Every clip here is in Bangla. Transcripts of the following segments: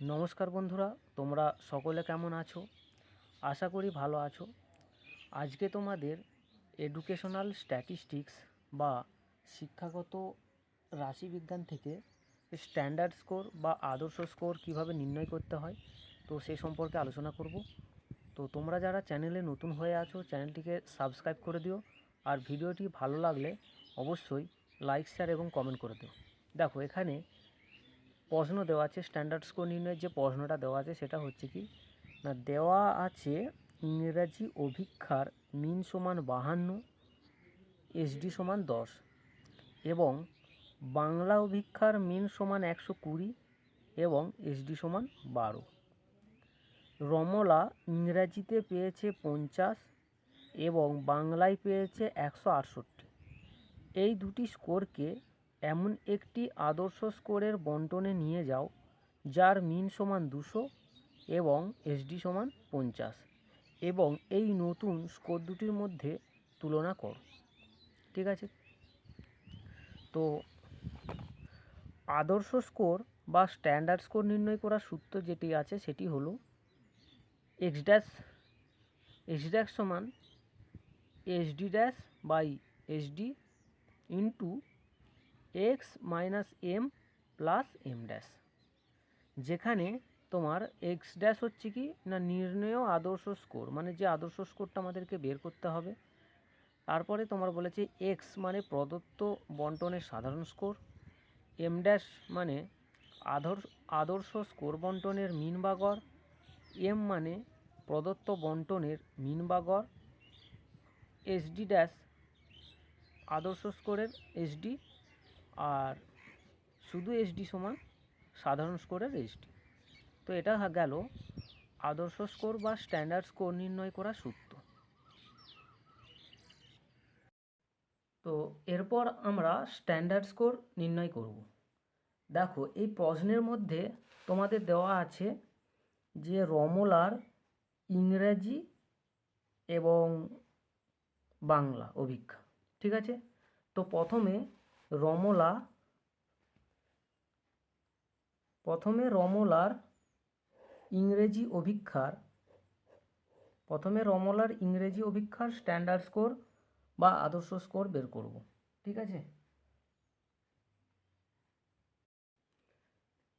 নমস্কার বন্ধুরা, তোমরা সকলে কেমন আছো? আশা করি ভালো আছো। আজকে তোমাদের এডুকেশনাল স্ট্যাটিস্টিক্স বা শিক্ষাগত রাশিবিজ্ঞান থেকে স্ট্যান্ডার্ড স্কোর বা আদর্শ স্কোর কীভাবে নির্ণয় করতে হয়, তো সেই সম্পর্কে আলোচনা করব। তো তোমরা যারা চ্যানেলে নতুন হয়ে আছো চ্যানেলটিকে সাবস্ক্রাইব করে দিও। আর ভিডিওটি ভালো লাগলে অবশ্যই লাইক শেয়ার এবং কমেন্ট করে দিও। দেখো, এখানে প্রশ্ন দেওয়া আছে স্ট্যান্ডার্ড স্কোর নির্ণয়ের যে প্রশ্নটা দেওয়া আছে সেটা হচ্ছে কি? না, দেওয়া আছে ইংরেজি অভিক্ষার মিন সমান বাহান্ন এসডি সমান দশ এবং বাংলা অভিক্ষার মিন সমান একশো কুড়ি এবং এসডি সমান বারো। রমলা ইংরাজিতে পেয়েছে পঞ্চাশ এবং বাংলায় পেয়েছে একশো আটষট্টি। এই দুটি স্কোরকে এমন একটি আদর্শ স্কোরের বন্টনে নিয়ে যাও, যার মিন সমান দুশো এবং এসডি সমান পঞ্চাশ, এবং এই নতুন স্কোর দুটির মধ্যে তুলনা করো। ঠিক আছে? তো, আদর্শ স্কোর বা স্ট্যান্ডার্ড স্কোর নির্ণয় করার সূত্র যেটি আছে সেটি হলো এক্স ড্যাশ এক্স ড্যাশ সমান SD dash by SD into X minus M plus M dash. যেখানে তোমার এক্স ড্যাশ হচ্ছে কি না নির্ণয় আদর্শ স্কোর মানে যে আদর্শ স্কোরটা আমাদেরকে বের করতে হবে। তারপরে তোমার বলেছে এক্স মানে প্রদত্ত বন্টনের সাধারণ স্কোর, এম ড্যাশ মানে আদর্শ আদর্শ স্কোর বন্টনের মিন বা গড়, এম মানে প্রদত্ত বন্টনের মিন বা গড় এসডি ড্যাশ আদর্শ স্কোরের এসডি আর শুধু এসডি সমান সাধারণ স্কোরের এসডি তো এটা গেল আদর্শ স্কোর বা স্ট্যান্ডার্ড স্কোর নির্ণয় করা সূত্র। তো এরপর আমরা স্ট্যান্ডার্ড স্কোর নির্ণয় করব। দেখো, এই প্রশ্নের মধ্যে তোমাদের দেওয়া আছে যে রমলার ইংরেজি এবং বাংলা অভিজ্ঞা ঠিক আছে? তো প্রথমে রমলা, প্রথমে রমলার ইংরেজি অভিক্ষার, প্রথমে রমলার ইংরেজি অভিক্ষার স্ট্যান্ডার্ড স্কোর বা আদর্শ স্কোর বের করব, ঠিক আছে?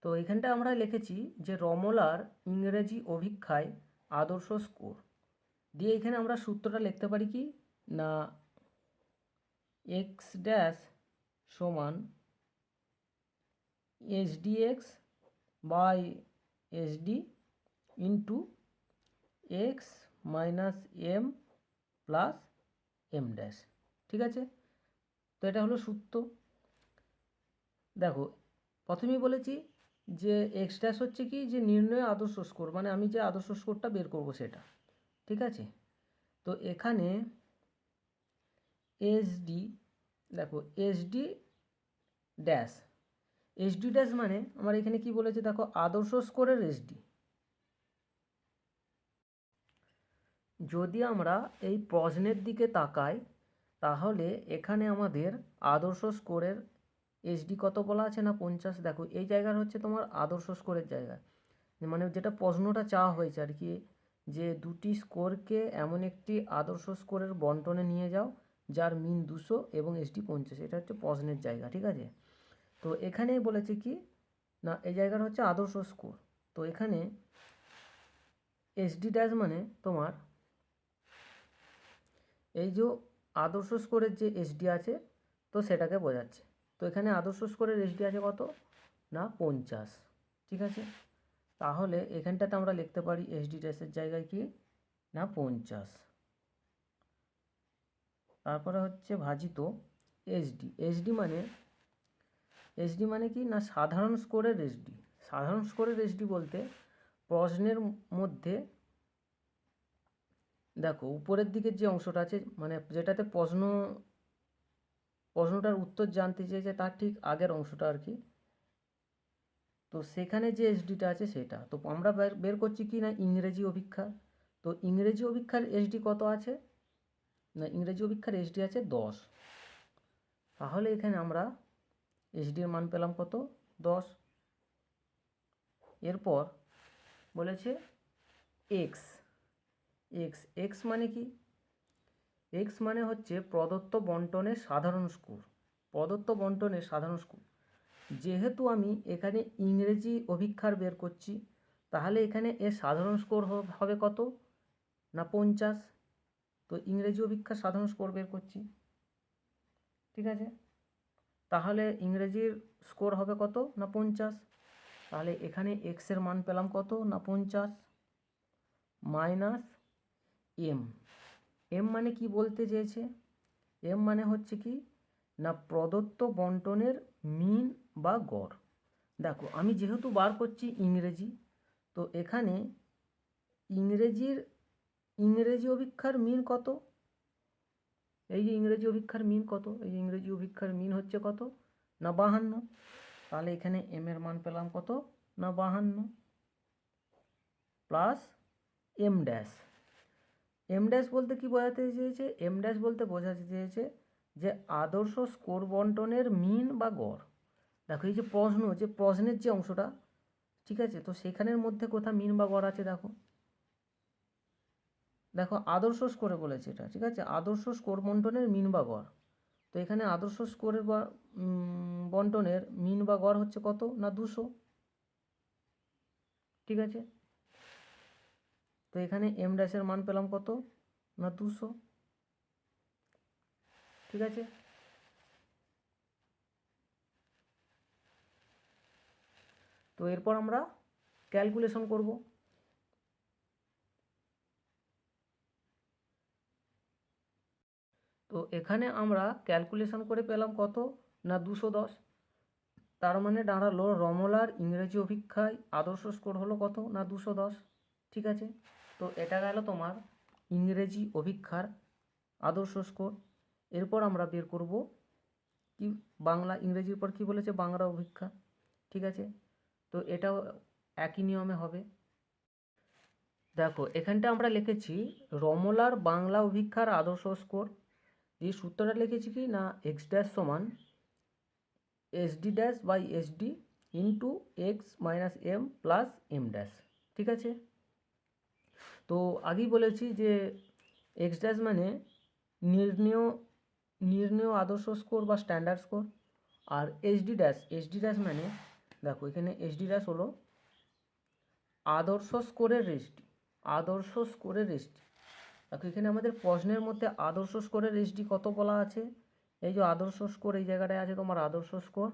তো এখানটা আমরা লিখেছি যে রমলার ইংরেজি অভিক্ষায় আদর্শ স্কোর দিয়ে এখানে আমরা সূত্রটা লিখতে পারি কি? না এক্স ড্যাশ সমান X by SD into X minus M plus M dash. ঠিক আছে? তো এটা হলো সূত্র। দেখো, প্রথমেই বলেছি যে এক্স ড্যাশ হচ্ছে কি? যে নির্ণয় আদর্শ স্কোর মানে আমি যে আদর্শ স্কোরটা বের করব সেটা। ঠিক আছে? তো এখানে এসডি দেখো এসডি ড্যাশ এসডি ড্যাশ মানে আমার এখানে কি বলেছে দেখো, আদর্শ স্কোরের এসডি যদি আমরা এই প্রশ্নের দিকে তাকাই, তাহলে এখানে আমাদের আদর্শ স্কোরের এসডি কত বলা আছে না পঞ্চাশ? দেখো, এই জায়গার হচ্ছে তোমার আদর্শ স্কোরের জায়গা। মানে যেটা প্রশ্নটা চাওয়া হয়েছে আর কি, যে দুটি স্কোরকে এমন একটি আদর্শ স্কোরের বন্টনে নিয়ে যাও যার মিন দুশো এবং এসডি পঞ্চাশ। এটা হচ্ছে প্রশ্নের জায়গা, ঠিক আছে? তো এখানে বলেছে কি? না, এই জায়গাটা হচ্ছে আদর্শ স্কোর। তো এখানে এসডি ড্যাশ মানে তোমার এই যে আদর্শ স্কোরের যে এসডি আছে, তো সেটাকে বোঝাচ্ছে। তো এখানে আদর্শ স্কোরের এসডি আছে কত? না, পঞ্চাশ, ঠিক আছে? তাহলে এখানটাতে আমরা লিখতে পারি এসডি ড্যাশের জায়গায় কি? না, পঞ্চাশ। তারপরে হচ্ছে ভাজিত এসডি এসডি মানে এসডি মানে কি না সাধারণ স্কোরের এসডি সাধারণ স্কোরের এসডি বলতে প্রশ্নের মধ্যে, দেখো, উপরের দিকের যে অংশটা আছে মানে যেটাতে প্রশ্ন, প্রশ্নটার উত্তর জানতে চেয়েছে তার ঠিক আগের অংশটা আর কি। তো সেখানে যে এসডিটা আছে সেটা। তো আমরা বের করছি কি না ইংরেজি অভিক্ষা তো ইংরেজি অভিক্ষার এসডি কত আছে? ইংরেজি অভিক্ষার এসডি আছে দশ। তাহলে এখানে আমরা এসডির মান পেলাম কত? দশ। এরপর বলেছে এক্স এক্স এক্স মানে কি? এক্স মানে হচ্ছে প্রদত্ত বন্টনের সাধারণ স্কোর। প্রদত্ত বন্টনের সাধারণ স্কোর। যেহেতু আমি এখানে ইংরেজি অভিক্ষার বের করছি, তাহলে এখানে এর সাধারণ স্কোর হবে কত? না পঞ্চাশ? তো ইংরেজি অভিক্ষার সাধারণ স্কোর বের করছি। ঠিক আছে? তাহলে ইংরেজির স্কোর হবে কত? না পঞ্চাশ? তাহলে এখানে এক্সের মান পেলাম কত? না পঞ্চাশ? মাইনাস এম এম মানে কি বলতে চেয়েছে? এম মানে হচ্ছে কি? না প্রদত্ত বন্টনের মিন বা গড়। দেখো, আমি যেহেতু বার করছি ইংরেজি, তো এখানে ইংরেজির ইংরেজি অভিক্ষার মিন কত? এই যে ইংরেজি অভিক্ষার মিন কত? এই যে ইংরেজি অভিক্ষার মিন হচ্ছে কত? না বাহান্ন তাহলে এখানে এম এর মান পেলাম কত? না বাহান্ন plus M dash M dash বলতে কি বোঝাতে চেয়েছে? এম ড্যাশ বলতে বোঝাতে চেয়েছে যে আদর্শ স্কোর বন্টনের মিন বা গড়। দেখো এই যে প্রশ্ন, যে প্রশ্নের যে অংশটা, ঠিক আছে? তো সেখানের মধ্যে কোথাও মিন বা গড় আছে দেখো। দেখো আদর্শ স্কোরে বলেছে এটা, ঠিক আছে? আদর্শ স্কোর বন্টনের মিন বা গড়। তো এখানে আদর্শ স্কোরের বা বন্টনের মিন বা গড় হচ্ছে কত না দুশো? ঠিক আছে? তো এখানে এম ড্যাশের মান পেলাম কত না দুশো? ঠিক আছে? তো এরপর আমরা ক্যালকুলেশন করব তো এখানে আমরা ক্যালকুলেশন করে পেলাম কত? না দুশো দশ। তার মানে দাঁড়াল রমলার ইংরেজি অভিক্ষায় আদর্শ স্কোর হলো কত? না দুশো দশ। ঠিক আছে? তো এটা গেল তোমার ইংরেজি অভিক্ষার আদর্শ স্কোর এরপর আমরা বের করব কি বাংলা, ইংরেজির পর কি বলেছে? বাংলা অভিক্ষা। ঠিক আছে? তো এটাও একই নিয়মে হবে। দেখো, এখানটা আমরা লিখেছি রমলার বাংলা অভিক্ষার আদর্শ স্কোর এই সূত্রটা লিখেছি কি? না এক্স ড্যাশ সমান S D dash by S D into X minus M plus M dash ঠিক আছে? তো আগেই বলেছি যে এক্স ড্যাশ মানে নির্ণয় নির্ণয় আদর্শ স্কোর বা স্ট্যান্ডার্ড স্কোর আর এইচডি ড্যাশ এইচডি ড্যাশ মানে দেখো এখানে এইচডি ড্যাশ হলো আদর্শ স্কোরের রেসডি আদর্শ স্কোরের রেসডি দেখো, এখানে আমাদের প্রশ্নের মধ্যে আদর্শ স্কোরের রেসডি কত বলা আছে? এই যে আদর্শ স্কোর এই জায়গাটায় আছে তোমার আদর্শ স্কোর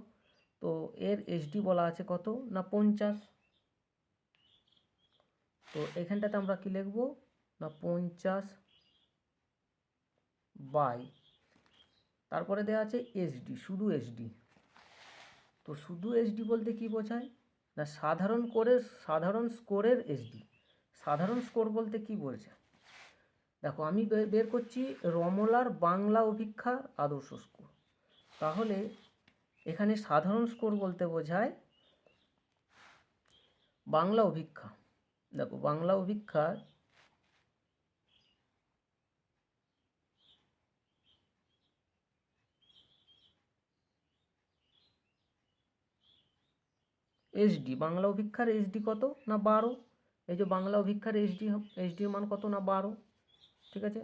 তো এর এইচডি বলা আছে কত? না, পঞ্চাশ। তো এখানটাতে আমরা কি লিখব? না, পঞ্চাশ বাই। তারপরে দেওয়া আছে এসডি শুধু এসডি তো শুধু এসডি বলতে কি বোঝায়? না, সাধারণ কোরের সাধারণ স্কোরের এসডি সাধারণ স্কোর বলতে কি বলছে দেখো, আমি বের করছি রমলার বাংলা অভিক্ষার আদর্শ স্কোর তাহলে এখানে সাধারণ স্কোর বলতে বোঝায় বাংলা অভিক্ষা। দেখো, বাংলা অভিক্ষার এইচডি বাংলা অভিক্ষার এইচডি কত না বারো? এই যে বাংলা অভিক্ষার এইচডি এইচডির মান কত না বারো? ঠিক আছে?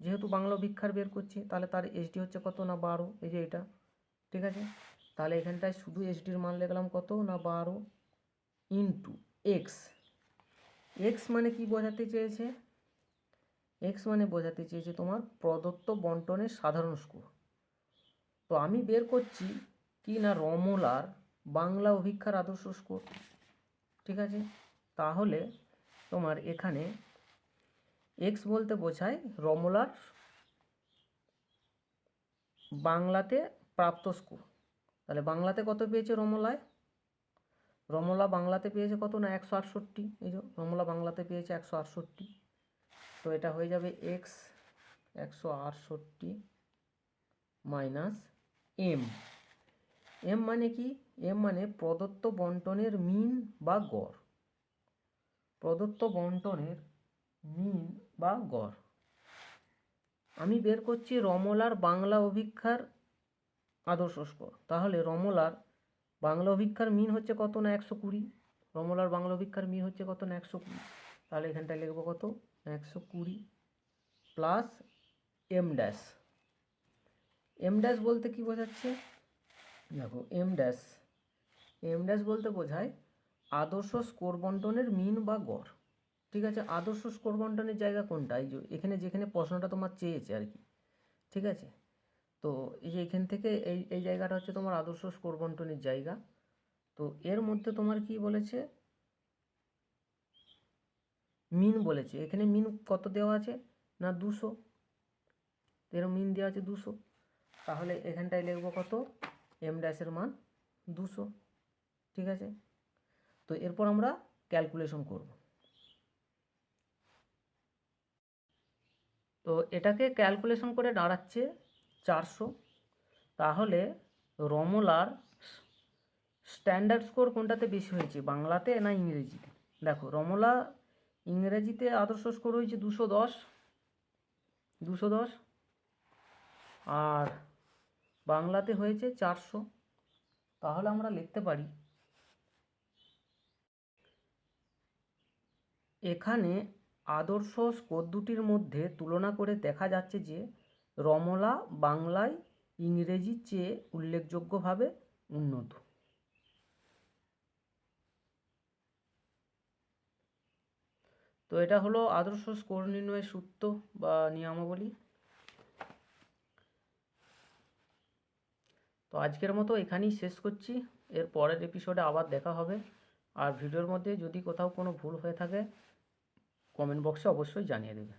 যেহেতু বাংলা অভিক্ষার বের করছি, তাহলে তার এইচডি হচ্ছে কত না বারো? এই যে এটা ঠিক আছে? তাহলে এখানটায় শুধু এইচডির মান লিখলাম কত না বারো ইন্টু এক্স এক্স মানে কি বোঝাতে চেয়েছে? এক্স মানে বোঝাতে চেয়েছে তোমার প্রদত্ত বন্টনের সাধারণ স্কোর তো আমি বের করছি কি না রমলার বাংলা অভিক্ষার আদর্শ স্কোর ঠিক আছে? তাহলে তোমার এখানে এক্স বলতে বোঝায় রমলার বাংলাতে প্রাপ্ত স্কোর। তাহলে বাংলাতে কত পেয়েছে রমলায়? রমলা বাংলাতে পেয়েছে কত না একশো আটষট্টি? এই যে রমলা বাংলাতে পেয়েছে একশো আটষট্টি। তো এটা হয়ে যাবে এক্স একশো আটষট্টি মাইনাস এম এম মানে কি? এম মানে প্রদত্ত বন্টনের মিন বা গড়। প্রদত্ত বন্টনের মিন বা গড়। আমি বের করছি রমলার বাংলা অভিক্ষার আদর্শ স্কোর। তাহলে রমলার বাংলা অভিক্ষার মিন হচ্ছে কত না একশো কুড়ি? রমলার বাংলা অভিক্ষার মি হচ্ছে কত না একশো কুড়ি? তাহলে এখানটায় লিখব কত? একশো কুড়ি plus M dash. M dash বলতে কি বোঝাচ্ছে? দেখো, এম ড্যাশ। এম ড্যাশ বলতে বোঝায় আদর্শ স্কোর বন্টনের মিন বা গড়। ঠিক আছে, আদর্শ স্কোর বন্টনের জায়গা কোনটা? এই যে এখানে যেখানে প্রশ্নটা তোমার চেয়েছে আর কি, ঠিক আছে? তো এই যে এখান থেকে এই এই জায়গাটা হচ্ছে তোমার আদর্শ স্কোর বন্টনের জায়গা। তো এর মধ্যে তোমার কি বলেছে? মিন বলেছে। এখানে মিন কত দেওয়া আছে? না দুশো? এর মিন দেওয়া আছে দুশো। তাহলে এখানটায় লিখব কত? এম ড্যাশের মান দুশো, ঠিক আছে? তো এরপর আমরা ক্যালকুলেশন করব। তো এটাকে ক্যালকুলেশন করে দাঁড়াচ্ছে চারশো। তাহলে রমলার স্ট্যান্ডার্ড স্কোর কোনটাতে বেশি হয়েছে, বাংলাতে না ইংরেজিতে? দেখো, রমলা ইংরেজিতে আদর্শ স্কোর হয়েছে দুশো দশ দুশো দশ। আর বাংলাতে হয়েছে চারশো। তাহলে আমরা লিখতে পারি, এখানে আদর্শ স্কোর দুটির মধ্যে তুলনা করে দেখা যাচ্ছে যে রমলা বাংলায় ইংরেজির চেয়ে উল্লেখযোগ্যভাবে উন্নত। তো এটা হলো আদর্শ স্কোর নির্ণয়ের সূত্র বা নিয়মাবলী। তো আজকের মতো এখানেই শেষ করছি। এর পরের এপিসোডে আবার দেখা হবে। আর ভিডিওর মধ্যে যদি কোথাও কোনো ভুল হয়ে থাকে কমেন্ট বক্সে অবশ্যই জানিয়ে দেবে।